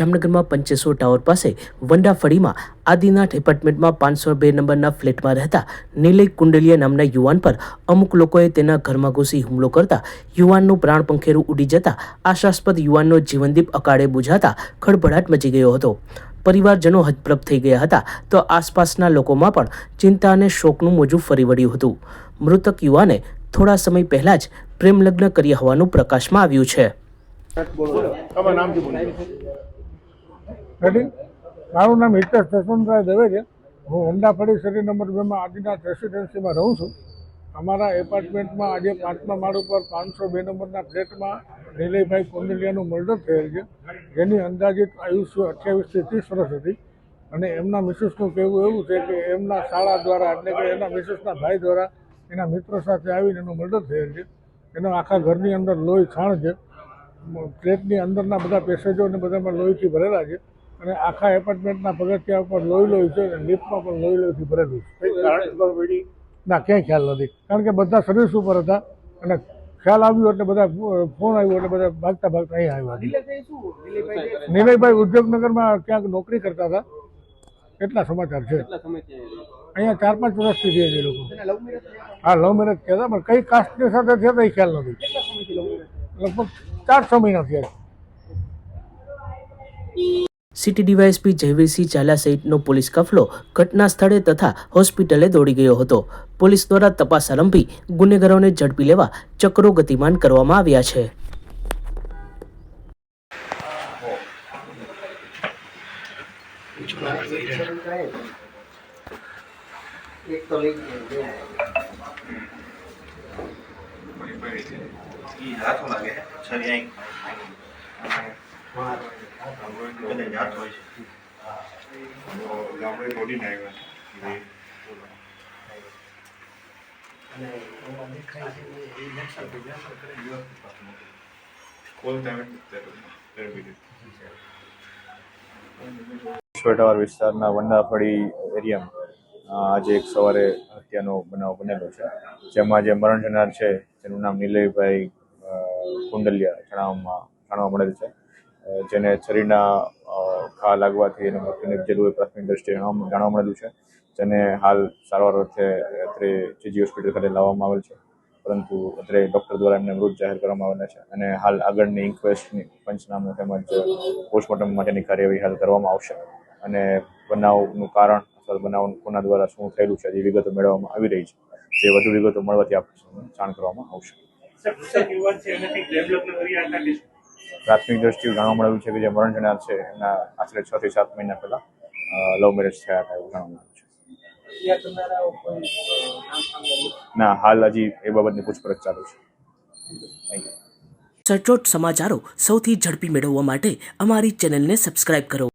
જામનગરમાં પંચેશ્વર ટાવર પાસે વંડાફળીમાં આદિનાથ એપાર્ટમેન્ટમાં પાંચસો બે નંબરના ફ્લેટમાં રહેતા નિલય કુંડલિયા નામના યુવાન પર અમુક લોકોએ તેના ઘરમાં ઘૂસી હુમલો કરતા યુવાનનું પ્રાણ પંખેરું ઉડી જતા આશાસ્પદ યુવાનનો જીવનદીપ અકાળે બુઝાતા ખળભળાટ મચી ગયો હતો. પરિવારજનો હજપ્રભ થઈ ગયા હતા તો આસપાસના લોકોમાં પણ ચિંતા અને શોકનું મોજું ફરી વળ્યું હતું. મૃતક યુવાને થોડા સમય પહેલા જ પ્રેમલગ્ન કર્યા હોવાનું પ્રકાશમાં આવ્યું છે. રેડી? મારું નામ હિતેશ જસવંતરાય દવે છે. હું હોન્ડાફળી શેરી નંબર બેમાં આદિનાથ રેસિડેન્સીમાં રહું છું. અમારા એપાર્ટમેન્ટમાં આજે પાંચમા માળ ઉપર પાંચસો બે નંબરના ફ્લેટમાં નિલયભાઈ કોંડલિયાનું મર્ડર થયેલ છે. જેની અંદાજિત આયુષ્ય અઠ્યાવીસથી ત્રીસ વર્ષ હતી. અને એમના મિસિસનું કહેવું એવું છે કે એમના શાળા દ્વારા એટલે કે એના મિસિસના ભાઈ દ્વારા એના મિત્રો સાથે આવીને એનું મર્ડર થયેલ છે. એનો આખા ઘરની અંદર લોહી છાણ છે. ફ્લેટની અંદરના બધા પેસેજો ને બધામાં લોહીથી ભરેલા છે. અને આખા એપાર્ટમેન્ટના પગથિયા ઉપર લોહી લોહી છે અને લિફ્ટમાં પણ લોહી લોહીથી ભરેલું છે. ના ક્યાંય ખ્યાલ નથી. કારણ કે બધા સર્વિસ ઉપર હતા અને ખ્યાલ આવ્યો એટલે બધા ફોન આવ્યો એટલે બધા ભાગતા ભાગતા અહીંયા આવ્યા નિલયભાઈ ઉદ્યોગનગરમાં ક્યાંક નોકરી કરતા હતા. એટલા સમાચાર છે? અહીંયા ચાર પાંચ વર્ષથી છે લોકો. હા લવ મેરેજ થયા હતા પણ કઈ કાસ્ટની સાથે થયા હતા એ ખ્યાલ નથી. લગભગ ચાર છ મહિના થયા સિટી ડીવાયએસપી જયવીરસિંહ ઝાલા સહિતનો પોલીસ કાફલો ઘટના સ્થળે તથા હોસ્પિટલે દોડી ગયો હતો. પોલીસ દ્વારા તપાસ આરંભી ગુનેગારોને ઝડપી લેવા ચક્રો ગતિમાન કરવામાં આવ્યા છે. એક તો લઈ ગયો હાથો લાગે છે. છરી અહીં હોય છે. ગામડે દોડીને આવ્યા ઈશ્વરટાવર વિસ્તારના વંડાફળી એરિયામાં આજે એક સવારે હત્યાનો બનાવ બનેલો છે. જેમાં જે મરણ જનાર છે તેનું નામ નિલયભાઈ કુંડલિયા જણાવવામાં જાણવા મળેલ છે. જેને શરીરના ઘા લાગવાથી એને મૃત્યુ નિપજેલું એ પ્રાથમિક દ્રષ્ટિએ જાણવા મળેલું છે. જેને હાલ સારવાર અર્થે અત્રે જીજી હોસ્પિટલ ખાતે લાવવામાં આવેલ છે. પરંતુ અત્રે ડૉક્ટર દ્વારા એમને મૃત જાહેર કરવામાં આવેલા છે. અને હાલ આગળની ઇન્ક્વેસ્ટની પંચનામું તેમજ પોસ્ટમોર્ટમ માટેની કાર્યવાહી હાલ કરવામાં આવશે. અને બનાવનું કારણ અથવા બનાવ કોના દ્વારા શું થયેલું છે, જે વિગતો મેળવવામાં આવી રહી છે, જે વધુ વિગતો મળવાથી આપણે જાણ કરવામાં આવશે. પ્રાથમિક દ્રષ્ટિએ જાણવા મળેલું છે કે જે મરણ જનાર છે, એના આશરે છ થી સાત મહિના પહેલા લવ મેરેજ થયા હતા એવું જાણવા મળ્યું છે. ના, હાલ હજી એ બાબતની પૂછપરછ ચાલુ છે. થેન્ક સચોટ સમાચારો સૌથી ઝડપી મેળવવા માટે અમારી ચેનલને સબસ્ક્રાઇબ કરો.